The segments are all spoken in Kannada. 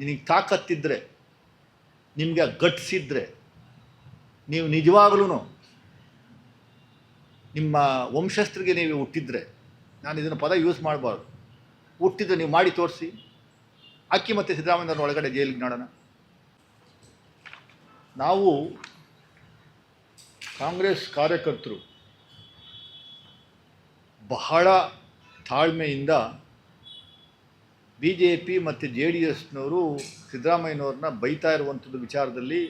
ನಿನಗೆ ತಾಕತ್ತಿದ್ದರೆ ನಿಮಗೆ ಗಟ್ಸಿದ್ರೆ, ನೀವು ನಿಜವಾಗ್ಲೂ ನಿಮ್ಮ ವಂಶಸ್ಥರಿಗೆ ನೀವು ಹುಟ್ಟಿದ್ರೆ, ನಾನು ಇದನ್ನು ಪದ ಯೂಸ್ ಮಾಡಬಾರ್ದು. ಹುಟ್ಟಿದ್ರೆ ನೀವು ಮಾಡಿ ತೋರಿಸಿ. ಅಕ್ಕಿ ಮತ್ತು ಸಿದ್ದರಾಮಯ್ಯವ್ರ ಒಳಗಡೆ ಜೈಲಿಗೆ ನೋಡೋಣ. ನಾವು ಕಾಂಗ್ರೆಸ್ ಕಾರ್ಯಕರ್ತರು ಬಹಳ ತಾಳ್ಮೆಯಿಂದ ಬಿ ಜೆ ಪಿ ಮತ್ತು ಜೆ ಡಿ ಎಸ್ನವರು ಸಿದ್ದರಾಮಯ್ಯನವ್ರನ್ನ ಬೈತಾ ಇರುವಂಥದ್ದು ವಿಚಾರದಲ್ಲಿ,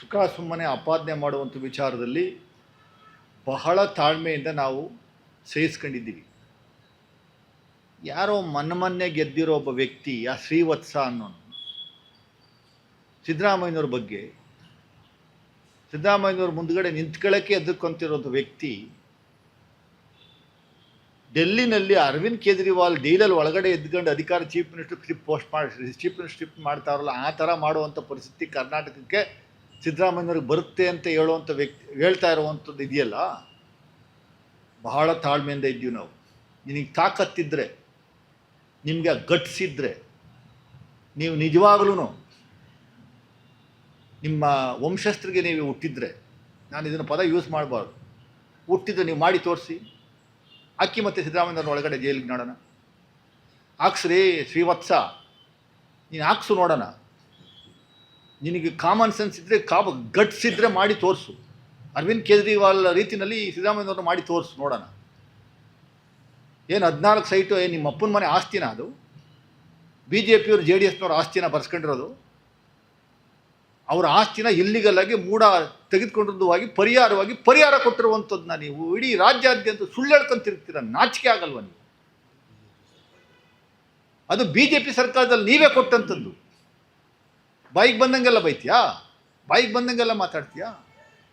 ಸುಖ ಸುಮ್ಮನೆ ಆಪಾದನೆ ಮಾಡುವಂಥ ವಿಚಾರದಲ್ಲಿ ಬಹಳ ತಾಳ್ಮೆಯಿಂದ ನಾವು ಸಹಿಸ್ಕೊಂಡಿದ್ದೀವಿ. ಯಾರೋ ಮೊನ್ನೆ ಮೊನ್ನೆ ಗೆದ್ದಿರೋ ಒಬ್ಬ ವ್ಯಕ್ತಿ, ಆ ಶ್ರೀವತ್ಸ ಅನ್ನೋ ಸಿದ್ದರಾಮಯ್ಯನವ್ರ ಬಗ್ಗೆ, ಸಿದ್ದರಾಮಯ್ಯನವ್ರ ಮುಂದ್ಗಡೆ ನಿಂತ್ಕೊಳ್ಳೋಕ್ಕೆ ಎದುರ್ಕೊಂತಿರೋಂಥ ವ್ಯಕ್ತಿ ಡೆಲ್ಲಿನಲ್ಲಿ ಅರವಿಂದ್ ಕೇಜ್ರಿವಾಲ್ ಡೀಲಲ್ಲಿ ಒಳಗಡೆ ಎದ್ಕೊಂಡು ಅಧಿಕಾರ ಚೀಫ್ ಮಿನಿಸ್ಟರ್ ಸ್ಲಿಪ್ ಪೋಸ್ಟ್ ಮಾಡಿ ಚೀಫ್ ಮಿನಿಸ್ಟರ್ ಸ್ಲಿಪ್ ಮಾಡ್ತಾರಲ್ಲ ಆ ಥರ ಮಾಡುವಂಥ ಪರಿಸ್ಥಿತಿ ಕರ್ನಾಟಕಕ್ಕೆ ಸಿದ್ದರಾಮಯ್ಯವ್ರಿಗೆ ಬರುತ್ತೆ ಅಂತ ಹೇಳುವಂಥ ವ್ಯಕ್ತಿ, ಹೇಳ್ತಾ ಇರುವಂಥದ್ದು ಇದೆಯಲ್ಲ? ಬಹಳ ತಾಳ್ಮೆಯಿಂದ ಇದ್ದೀವಿ ನಾವು. ನಿನಗೆ ತಾಕತ್ತಿದ್ದರೆ ನಿಮಗೆ ಗಟ್ಸಿದ್ರೆ ನೀವು ನಿಜವಾಗ್ಲೂ ನಿಮ್ಮ ವಂಶಸ್ಥರಿಗೆ ನೀವು ಹುಟ್ಟಿದ್ರೆ ನಾನು ಇದನ್ನು ಪದ ಯೂಸ್ ಮಾಡಬಾರ್ದು. ಹುಟ್ಟಿದ್ರೆ ನೀವು ಮಾಡಿ ತೋರಿಸಿ. ಅಕ್ಕಿ ಮತ್ತು ಸಿದ್ದರಾಮಯ್ಯನವ್ರ ಒಳಗಡೆ ಜೈಲಿಗೆ ನೋಡೋಣ. ಹಾಕ್ಸ್ರಿ ಶ್ರೀವತ್ಸ, ನೀನು ಹಾಕ್ಸು ನೋಡೋಣ. ನಿನಗೆ ಕಾಮನ್ ಸೆನ್ಸ್ ಇದ್ದರೆ ಕಾಬ ಗಟ್ಸ್ ಇದ್ದರೆ ಮಾಡಿ ತೋರಿಸು. ಅರವಿಂದ್ ಕೇಜ್ರಿವಾಲ್ ರೀತಿಯಲ್ಲಿ ಸಿದ್ದರಾಮಯ್ಯವ್ರನ್ನ ಮಾಡಿ ತೋರಿಸು ನೋಡೋಣ. ಏನು ಹದಿನಾಲ್ಕು ಸೈಟು, ಏನು ನಿಮ್ಮ ಅಪ್ಪನ ಮನೆ ಆಸ್ತಿನ ಅದು? ಬಿ ಜೆ ಪಿಯವರು ಜೆ ಡಿ ಎಸ್ನವ್ರ ಆಸ್ತಿನ ಬರ್ಸ್ಕೊಂಡಿರೋದು? ಅವರ ಆಸ್ತಿನ ಇಲ್ಲಿಗಲ್ಲಾಗಿ ಮೂಡ ತೆಗೆದುಕೊಂಡಿರುವುದಾಗಿ ಪರಿಹಾರವಾಗಿ ಪರಿಹಾರ ಕೊಟ್ಟಿರುವಂಥದ್ದನ್ನ ನೀವು ಇಡೀ ರಾಜ್ಯಾದ್ಯಂತ ಸುಳ್ಳು ಹೇಳ್ಕೊಂತಿರ್ತೀರ, ನಾಚಿಕೆ ಆಗಲ್ವ ನೀವು? ಅದು ಬಿ ಜೆ ಪಿ ಸರ್ಕಾರದಲ್ಲಿ ನೀವೇ ಕೊಟ್ಟಂಥದ್ದು. ಬಾಯಿಗೆ ಬಂದಂಗೆಲ್ಲ ಬೈತೀಯಾ? ಬಾಯಿಗೆ ಬಂದಂಗೆಲ್ಲ ಮಾತಾಡ್ತೀಯಾ?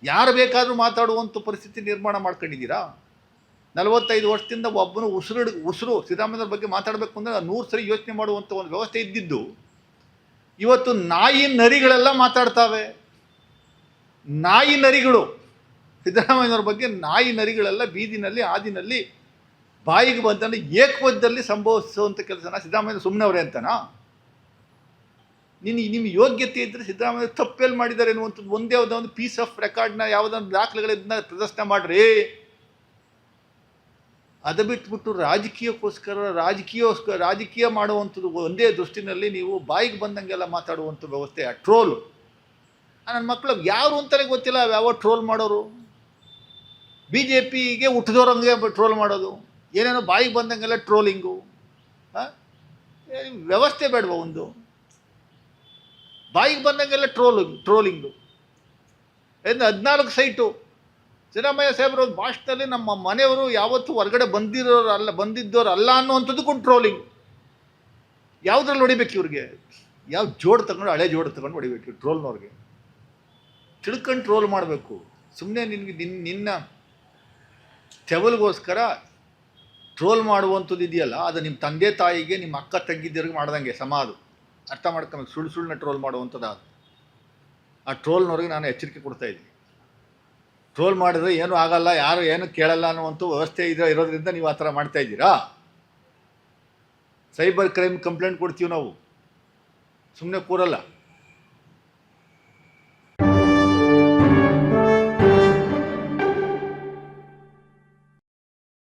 ಯಾರು ಬೇಕಾದರೂ ಮಾತಾಡುವಂಥ ಪರಿಸ್ಥಿತಿ ನಿರ್ಮಾಣ ಮಾಡ್ಕೊಂಡಿದ್ದೀರಾ? ನಲವತ್ತೈದು ವರ್ಷದಿಂದ ಒಬ್ಬನು ಉಸಿರು ಉಸಿರು ಸಿದ್ದರಾಮಯ್ಯವ್ರ ಬಗ್ಗೆ ಮಾತಾಡಬೇಕು ಅಂದರೆ ನೂರು ಸರಿ ಯೋಚನೆ ಮಾಡುವಂಥ ಒಂದು ವ್ಯವಸ್ಥೆ ಇದ್ದಿದ್ದು ಇವತ್ತು ನಾಯಿ ನರಿಗಳೆಲ್ಲ ಮಾತಾಡ್ತಾವೆ. ನಾಯಿ ನರಿಗಳು. ಸಿದ್ದರಾಮಯ್ಯನವ್ರ ಬಗ್ಗೆ ನಾಯಿ ನರಿಗಳೆಲ್ಲ ಬೀದಿನಲ್ಲಿ ಆದಿನಲ್ಲಿ ಬಾಯಿಗೆ ಬಂದ ಏಕವದ್ದಲ್ಲಿ ಸಂಭವಿಸುವಂಥ ಕೆಲಸನ ಸಿದ್ದರಾಮಯ್ಯ ಸುಮ್ಮನವ್ರೆ ಅಂತನಾ? ನಿನ್ನ ನಿಮ್ಮ ಯೋಗ್ಯತೆ ಇದ್ದರೆ ಸಿದ್ದರಾಮಯ್ಯ ತಪ್ಪೆಲ್ಲಿ ಮಾಡಿದ್ದಾರೆ ಅನ್ನುವಂಥದ್ದು ಒಂದೇ ಯಾವುದೋ ಒಂದು ಪೀಸ್ ಆಫ್ ರೆಕಾರ್ಡ್ನ ಯಾವುದೊಂದು ದಾಖಲೆಗಳಿಂದ ಪ್ರದರ್ಶನ ಮಾಡಿರಿ. ಅದು ಬಿಟ್ಬಿಟ್ಟು ರಾಜಕೀಯಕ್ಕೋಸ್ಕರ ರಾಜಕೀಯೋಸ್ಕರ ರಾಜಕೀಯ ಮಾಡುವಂಥದ್ದು ಒಂದೇ ದೃಷ್ಟಿನಲ್ಲಿ ನೀವು ಬಾಯಿಗೆ ಬಂದಂಗೆಲ್ಲ ಮಾತಾಡುವಂಥ ವ್ಯವಸ್ಥೆ, ಆ ಟ್ರೋಲು. ನನ್ನ ಮಕ್ಕಳು ಯಾರು ಅಂತಲೇ ಗೊತ್ತಿಲ್ಲ ಯಾವ ಟ್ರೋಲ್ ಮಾಡೋರು. ಬಿ ಜೆ ಪಿಗೆ ಹುಟ್ಟಿದವ್ರಂಗೆ ಟ್ರೋಲ್ ಮಾಡೋದು. ಏನೇನೋ ಬಾಯಿಗೆ ಬಂದಂಗೆಲ್ಲ ಟ್ರೋಲಿಂಗು. ವ್ಯವಸ್ಥೆ ಬೇಡವಾ ಒಂದು? ಬಾಯಿಗೆ ಬಂದಂಗೆಲ್ಲ ಟ್ರೋಲು, ಟ್ರೋಲಿಂಗು. ಏನು ಹದಿನಾಲ್ಕು ಸೈಟು. ಸಿದ್ದರಾಮಯ್ಯ ಸಾಹೇಬ್ರ, ಭಾಷಣದಲ್ಲಿ ನಮ್ಮ ಮನೆಯವರು ಯಾವತ್ತೂ ಹೊರಗಡೆ ಬಂದಿರೋರು ಅಲ್ಲ ಬಂದಿದ್ದವ್ರು ಅಲ್ಲ ಅನ್ನುವಂಥದ್ದು ಕಂಟ್ರೋಲಿಂಗ್ ಯಾವುದ್ರಲ್ಲಿ ಹೊಡಿಬೇಕು ಇವ್ರಿಗೆ? ಯಾವ ಜೋಡ್ ತಗೊಂಡು ಹಳೆ ಜೋಡ್ ತಗೊಂಡು ಹೊಡಿಬೇಕು ಟ್ರೋಲ್ನವ್ರಿಗೆ ತಿಳ್ಕೊಂಡು ಟ್ರೋಲ್ ಮಾಡಬೇಕು. ಸುಮ್ಮನೆ ನಿನಗೆ ನಿನ್ನ ನಿನ್ನ ತೆವಲ್ಗೋಸ್ಕರ ಟ್ರೋಲ್ ಮಾಡುವಂಥದ್ದು ಇದೆಯಲ್ಲ, ಅದು ನಿಮ್ಮ ತಂದೆ ತಾಯಿಗೆ, ನಿಮ್ಮ ಅಕ್ಕ ತಂಗಿದ್ದಿರಿಗೆ ಮಾಡ್ದಂಗೆ ಸಮ ಅದು. ಅರ್ಥ ಮಾಡ್ಕೊಬೇಕು ಸುಳ್ಳು ಸುಳ್ಳನ್ನ ಟ್ರೋಲ್ ಮಾಡುವಂಥದ್ದು ಅದು. ಆ ಟ್ರೋಲ್ನವ್ರಿಗೆ ನಾನು ಎಚ್ಚರಿಕೆ ಕೊಡ್ತಾ ಇದ್ದೀನಿ. ಟ್ರೋಲ್ ಮಾಡಿದ್ರೆ ಏನೂ ಆಗಲ್ಲ, ಯಾರು ಏನು ಕೇಳಲ್ಲ ಅನ್ನುವಂಥ ವ್ಯವಸ್ಥೆ ಇದೆ, ಇರೋದ್ರಿಂದ ನೀವು ಆ ಥರ ಮಾಡ್ತಾ ಇದ್ದೀರಾ? ಸೈಬರ್ ಕ್ರೈಮ್ ಕಂಪ್ಲೇಂಟ್ ಕೊಡ್ತೀವಿ ನಾವು. ಸುಮ್ಮನೆ ಕೂರಲ್ಲ.